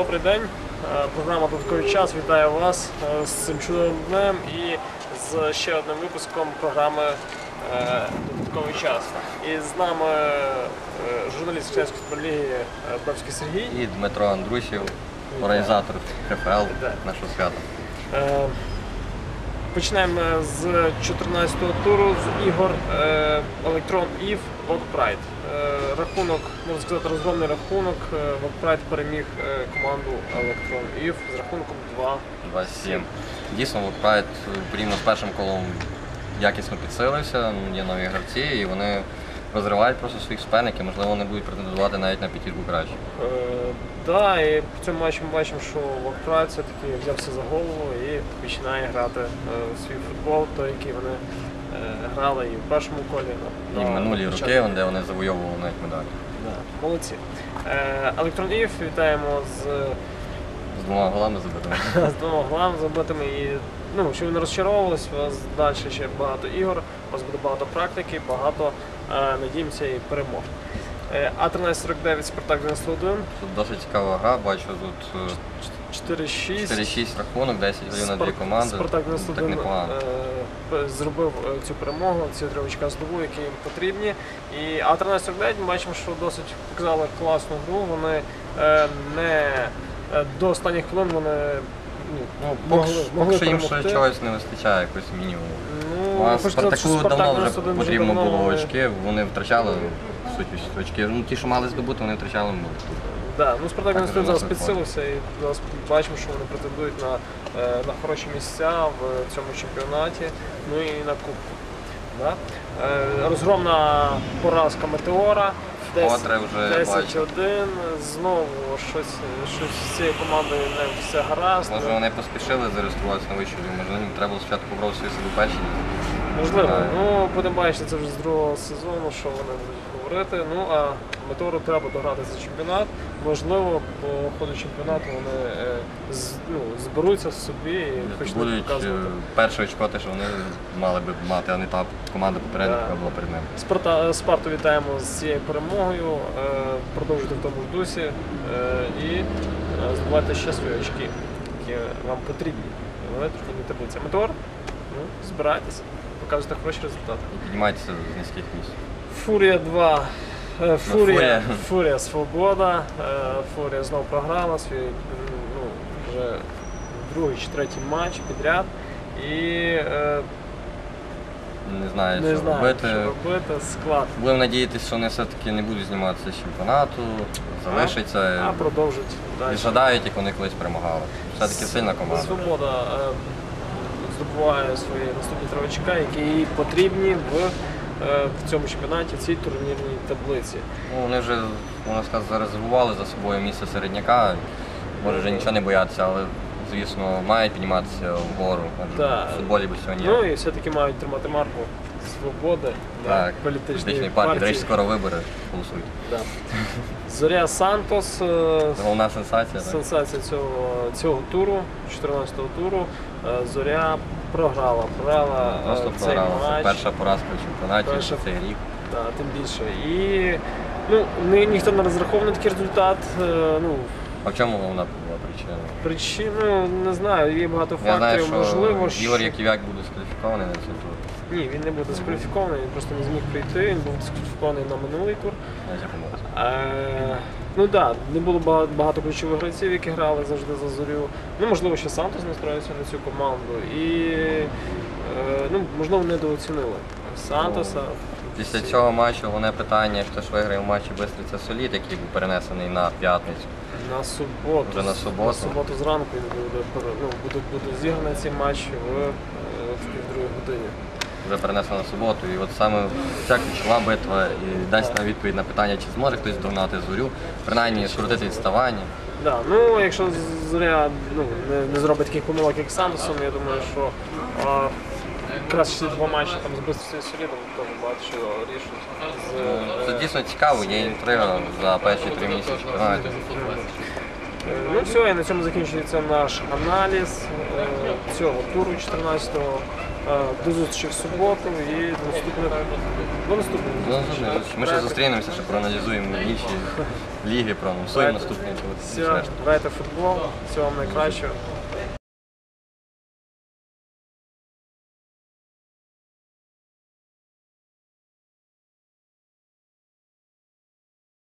Добрий день. Е, Програма Додатковий час вітає вас е, з цим чудовим днем і з ще одним випуском програми е, Додатковий час. І з нами журналіст Християнської футболіги ліги Бабський Сергій. І Дмитро Андрусів, організатор ХФЛ нашого свята. Е, Починаємо з 14-го туру з ігор е, Electron Eve Walk Pride. Е, Рахунок, можна сказати, розгромний рахунок. Е, Pride переміг е, команду Electron Eve з рахунком 2-7. Дійсно, Вокпрайд порівняно з першим колом якісно підсилився, є нові гравці, і вони розривають просто своїх суперників, можливо, вони будуть претендувати навіть на п'ятірку краще. Е, да, і по цьому матчі ми бачимо, що Вокпрайд все-таки взявся за голову і починає грати е, свій футбол, той, який вони е, грали і в першому колі. І в минулі роки, де вони завойовували навіть медалі. Да, молодці. Е, Electron вітаємо З двома голами забитими. з двома голами забитими і ну, щоб ви не розчаровувались, у вас далі ще багато ігор, у вас буде багато практики, багато, е, надіємося, і перемог. Е, А1349 Спартак 91, Тут досить цікава гра, бачу тут е, 4-6. 4-6 рахунок, 10 голів на дві Спар- команди. Спартак Так 91 непогано. е, зробив е, цю перемогу, ці три очка здобув, які їм потрібні. І А1349 ми бачимо, що досить показали класну гру. Вони е, не е, до останніх хвилин вони ну, Ну, поки, могли, що- могли що їм ще перемогти. чогось не вистачає, якось мінімуму. Ну, А хочу сказати, що Спартаку Спартак давно вже 91 потрібно давно було вони- очки, вони втрачали в суті очки. Ну, ті, що мали здобути, вони втрачали. ну, Да, ну Спартак Так, 91 зараз підсилився і зараз бачимо, що вони претендують на, е, на хороші місця в цьому чемпіонаті, ну і на кубку. Да? Е, Розгромна поразка Метеора. Вкотре вже 10-1. Знову щось, щось з цією командою не все гаразд. Може вони поспішили зареєструватися на вищу лігу, може їм треба було спочатку побрати свої себе перші. Можливо. Так. Ну, будемо бачити це вже з другого сезону, що вони будуть говорити. Ну а Метеору треба дограти за чемпіонат. Можливо, по ходу чемпіонату вони е, з- ну, зберуться собі і почнуть Будуть е, показувати. перше очко, те, що вони мали би мати, а не та команда попередня, Да. яка була перед ними. Спарта, Спарту вітаємо з цією перемогою. Е, продовжуйте в тому ж дусі е, і е, здобувайте ще свої очки, які вам потрібні. Вони трохи не таблиця. Метеор, ну, збирайтеся, показуйте хороші результати. І піднімайтеся з низьких місць. Фурія 2. Е, Фурія, Фурія. Свобода. Е, Фурія знов програла свій ну, вже другий чи третій матч підряд. І е, Не знаю, не що знаю, робити. що робити. Склад. Будемо надіятися, що вони все-таки не будуть зніматися з чемпіонату, залишаться А продовжить далі. і згадають, як вони колись перемагали. Все-таки сильна команда. Свобода е, здобуває свої наступні три очка, які їй потрібні в, е, в цьому чемпіонаті, в цій турнірній таблиці. Ну, вони вже, можна сказати, зарезервували за собою місце середняка. Може вже нічого не боятися, але, звісно, мають підніматися вгору. Так. в футболі без цього Ну і все-таки мають тримати марку свободи да, Так, політичної політичної партії. партії. До речі, скоро вибори голосують. Да. Зоря Сантос, е, Головна сенсація. так? сенсація цього, цього туру, 14-го туру. Е, Зоря програла. Програла е, Просто цей програла. Це матч. перша поразка в чемпіонаті Перша. за цей рік. Да, тим більше. І ну, ні, ніхто не розраховував на такий результат. Е, Ну, А в чому головна причина? причину не знаю, є багато Я знаю, факторів. що Можливо, Ігор що... Яків'як буде скваліфікований на цей тур. Ні, він не буде дискваліфікований, він просто не зміг прийти, він був дискваліфікований на минулий тур. Я. Е, ну так, да, не було багато, багато ключових гравців, які грали завжди за зорю. Ну, можливо, ще Сантос настроївся на цю команду. І е, ну, можливо, недооцінили Сантоса. Після цього матчу головне питання, хто ж виграє в матчі Бистриця Солід, який був перенесений на п'ятницю. На суботу. Вже на суботу. На суботу зранку він буде, пере- ну, буде, буде зіграний цей матч в, е, в півдругій годині. Вже перенесено на суботу. І от саме ця ключова битва і дасть нам відповідь на питання, чи зможе хтось догнати зорю, принаймні скоротити відставання. Да, ну, якщо Зоря ну, не, не зробить таких помилок, як Сантосом, я думаю, що а, якраз ці два матчі там з Бистрицею Солідом теж багато що рішуть. Це е, дійсно цікаво, є інтрига за перші три місяці чемпіонату. Е, Ну все, і на цьому закінчується наш аналіз е, цього туру 14-го. Е, До зустрічі в суботу і до наступних до наступних. Ми ще зустрінемося, ще проаналізуємо інші ліги, проанонсуємо наступний тур. Все, грайте футбол, всього вам найкращого.